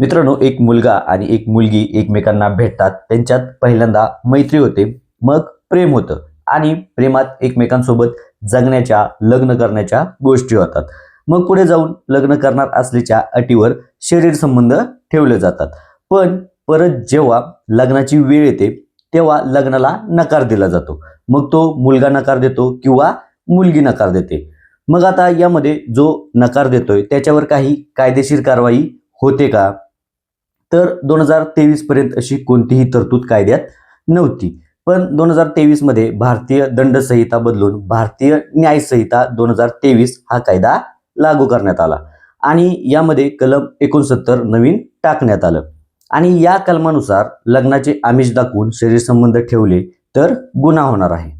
मित्रांनो एक मुलगा आणि एक मुलगी एकमेकांना भेटतात. त्यांच्यात पहिल्यांदा मैत्री होते मग प्रेम होतं आणि प्रेमात एकमेकांसोबत जगण्याच्या लग्न करण्याच्या गोष्टी होतात. मग पुढे जाऊन लग्न करणार असल्याच्या अटीवर शरीर संबंध ठेवले जातात. पण परत जेव्हा लग्नाची वेळ येते तेव्हा लग्नाला नकार दिला जातो. मग तो मुलगा नकार देतो किंवा मुलगी नकार देते. मग आता यामध्ये जो नकार देतोय त्याच्यावर काही कायदेशीर कारवाई होते का? तर दोन हजार तेवीसपर्यंत अशी कोणतीही तरतूद कायद्यात नव्हती. पण दोन हजार तेवीसमध्ये भारतीय दंड संहिता बदलून भारतीय न्याय संहिता दोन हजार तेवीस हा कायदा लागू करण्यात आला. आणि यामध्ये कलम एकोणसत्तर नवीन टाकण्यात आलं. आणि या कलमानुसार लग्नाचे आमिष दाखवून शरीरसंबंध ठेवले तर गुन्हा होणार आहे.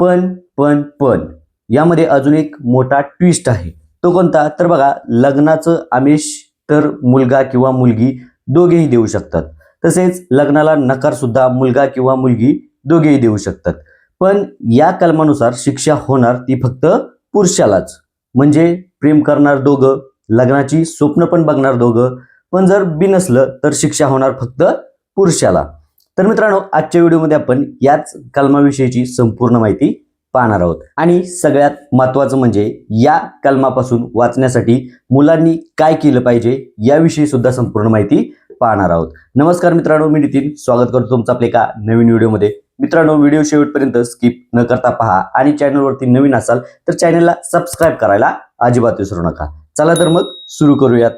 पण पण पण यामध्ये अजून एक मोठा ट्विस्ट आहे. तो कोणता? तर बघा लग्नाचं आमिष तर मुलगा किंवा मुलगी दोघेही देऊ शकतात. तसेच लग्नाला नकार सुद्धा मुलगा किंवा मुलगी दोघेही देऊ शकतात. पण या कलमानुसार शिक्षा होणार ती फक्त पुरुषालाच. म्हणजे प्रेम करणार दोघं लग्नाची स्वप्न पण बघणार दोघं पण जर बिनसलं तर शिक्षा होणार फक्त पुरुषाला. तर मित्रांनो आजच्या व्हिडिओमध्ये आपण याच कलमाविषयीची संपूर्ण माहिती पाहणार आहोत. आणि सगळ्यात महत्त्वाचं म्हणजे या कलमापासून वाचण्यासाठी मुलांनी काय केलं पाहिजे याविषयी सुद्धा संपूर्ण माहिती पाहणार आहोत. नमस्कार मित्रांनो मी नितीन. स्वागत करतो तुमचं आपल्या एका नवीन व्हिडिओमध्ये. मित्रांनो व्हिडिओ शेवटपर्यंत स्किप न करता पहा आणि चॅनलवरती नवीन असाल तर चॅनलला सबस्क्राईब करायला अजिबात विसरू नका. चला तर मग सुरू करूयात.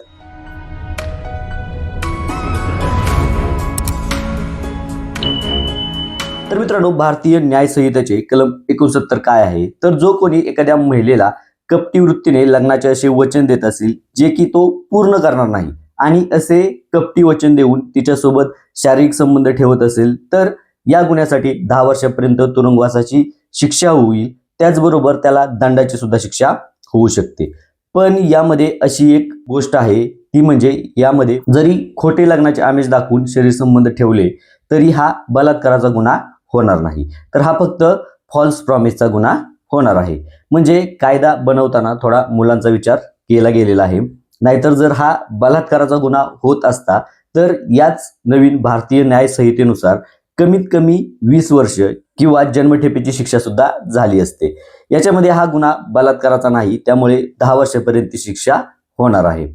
तर मित्रांनो भारतीय न्याय संहितेचे कलम एकोणसत्तर काय आहे? तर जो कोणी एखाद्या महिलेला कपटी वृत्तीने लग्नाचे असे वचन देत असेल जे की तो पूर्ण करणार नाही आणि असे कपटी वचन देऊन तिच्यासोबत शारीरिक संबंध ठेवत असेल तर या गुन्ह्यासाठी दहा वर्षापर्यंत तुरुंगवासाची शिक्षा होईल. त्याचबरोबर त्याला दंडाची सुद्धा शिक्षा होऊ शकते. पण यामध्ये अशी एक गोष्ट आहे ती म्हणजे यामध्ये जरी खोटे लग्नाचे आमिष दाखवून शरीर संबंध ठेवले तरी हा बलात्काराचा गुन्हा होणार नाही. तर हा फक्त फॉल्स प्रॉमिसचा गुन्हा होणार आहे. म्हणजे कायदा बनवताना थोडा मुलांचा विचार केला गेलेला आहे. नाहीतर जर हा बलात्काराचा गुन्हा होत असता तर याच नवीन भारतीय न्याय संहितेनुसार कमीत कमी वीस वर्ष किंवा जन्मठेपेची शिक्षा सुद्धा झाली असते. याच्यामध्ये हा गुन्हा बलात्काराचा नाही त्यामुळे दहा वर्षापर्यंत शिक्षा होणार आहे.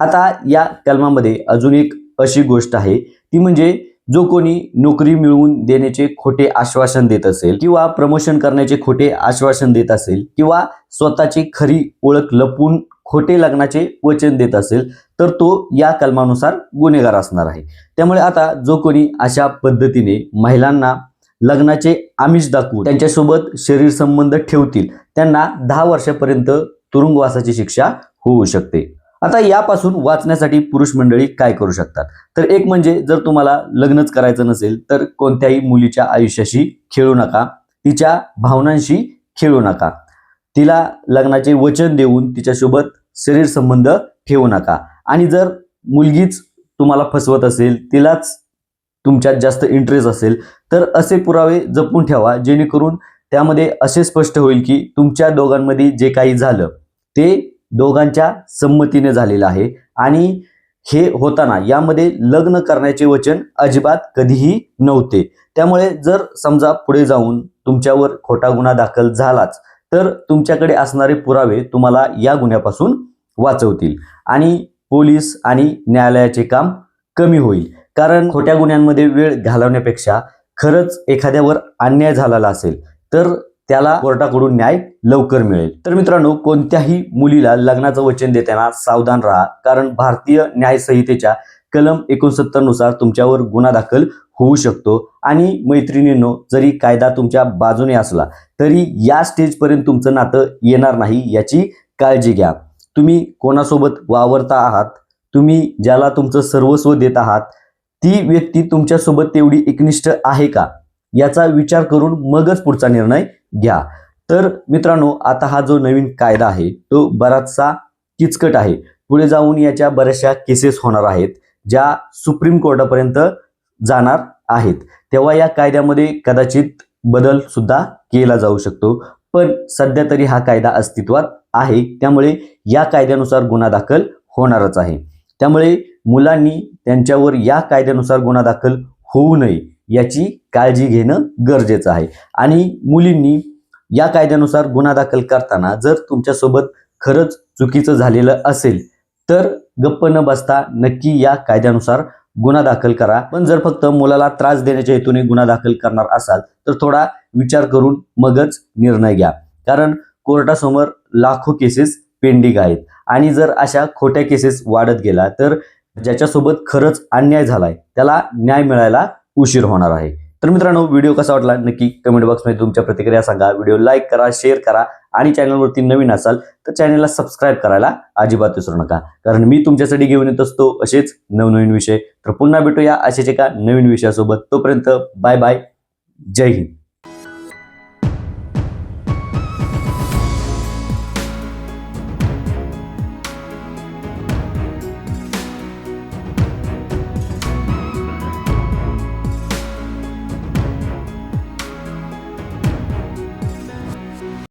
आता या कलमामध्ये अजून एक अशी गोष्ट आहे ती म्हणजे जो कोणी नोकरी मिळवून देण्याचे खोटे आश्वासन देत असेल किंवा प्रमोशन करण्याचे खोटे आश्वासन देत असेल किंवा स्वतःची खरी ओळख लपवून खोटे लग्नाचे वचन देत असेल तर तो या कलमानुसार गुन्हेगार असणार आहे. त्यामुळे आता जो कोणी अशा पद्धतीने महिलांना लग्नाचे आमिष दाखवून त्यांच्यासोबत शरीर संबंध ठेवतील त्यांना दहा वर्षापर्यंत तुरुंगवासाची शिक्षा होऊ शकते. आता यापासून वाचण्यासाठी पुरुष मंडळी काय करू शकतात? तर एक म्हणजे जर तुम्हाला लग्नच करायचं नसेल तर कोणत्याही मुलीच्या आयुष्याशी खेळू नका तिच्या भावनांशी खेळू नका. तिला लग्नाचे वचन देऊन तिच्यासोबत शरीर संबंध ठेवू नका. आणि जर मुलगीच तुम्हाला फसवत असेल तिलाच तुमच्यात जास्त इंटरेस्ट असेल तर असे पुरावे जपून ठेवा जेणेकरून त्यामध्ये असे स्पष्ट होईल की तुमच्या दोघांमध्ये जे काही झालं ते दोघांच्या संमतीने झालेलं आहे. आणि हे होताना यामध्ये लग्न करण्याचे वचन अजिबात कधीही नव्हते. त्यामुळे जर समजा पुढे जाऊन तुमच्यावर खोटा गुन्हा दाखल झालाच तर तुमच्याकडे असणारे पुरावे तुम्हाला या गुन्ह्यापासून वाचवतील. आणि पोलीस आणि न्यायालयाचे काम कमी होईल. कारण खोट्या गुन्ह्यांमध्ये वेळ घालवण्यापेक्षा खरंच एखाद्यावर अन्याय झालेला असेल तर त्याला कोर्टाकडून न्याय लवकर मिळेल. तर मित्रांनो कोणत्याही मुलीला लग्नाचं वचन देताना सावधान राहा. कारण भारतीय न्यायसंहितेच्या कलम एकोणसत्तरनुसार तुमच्यावर गुन्हा दाखल होऊ शकतो. आणि मैत्रिणींनो जरी कायदा तुमच्या बाजूने असला तरी या स्टेजपर्यंत तुमचं नातं येणार नाही याची काळजी घ्या. तुम्ही कोणासोबत वावरता आहात तुम्ही ज्याला तुमचं सर्वस्व देत आहात ती व्यक्ती तुमच्यासोबत तेवढी एकनिष्ठ आहे का? याचा विचार करून मगच पुढचा निर्णय घ्या. तर मित्रांनो आता हा जो नवीन कायदा आहे तो बराचसा किचकट आहे. पुढे जाऊन याच्या बऱ्याचशा केसेस होणार आहेत ज्या सुप्रीम कोर्टापर्यंत जाणार आहेत. तेव्हा या कायद्यामध्ये कदाचित बदल सुद्धा केला जाऊ शकतो. पण सध्या तरी हा कायदा अस्तित्वात आहे. त्यामुळे या कायद्यानुसार गुन्हा दाखल होणारच आहे. त्यामुळे मुलांनी त्यांच्यावर या कायद्यानुसार गुन्हा दाखल होऊ नये याची काळजी घेणं गरजेचं आहे. आणि मुलींनी या कायद्यानुसार गुन्हा दाखल करताना जर तुमच्यासोबत खरंच चुकीचं झालेलं असेल तर गप्प न बसता नक्की या कायद्यानुसार गुन्हा दाखल करा. पण जर फक्त मुलाला त्रास देण्याच्या हेतूने गुन्हा दाखल करणार असाल तर थोडा विचार करून मगच निर्णय घ्या. कारण कोर्टासमोर लाखो केसेस पेंडिंग आहेत. आणि जर अशा खोट्या केसेस वाढत गेला तर ज्याच्यासोबत खरंच अन्याय झालाय त्याला न्याय मिळायला उशीर होणार आहे. तर मित्रांनो व्हिडिओ कसा वाटला नक्की कमेंट बॉक्समध्ये तुमच्या प्रतिक्रिया सांगा. व्हिडिओ लाईक करा शेअर करा आणि चॅनलवरती नवीन असाल तर चॅनलला सबस्क्राईब करायला अजिबात विसरू नका. कारण मी तुमच्यासाठी घेऊन येत असतो असेच नवनवीन विषय. तर पुन्हा भेटूया असेच एका नवीन विषयासोबत. तोपर्यंत बाय बाय जय हिंद.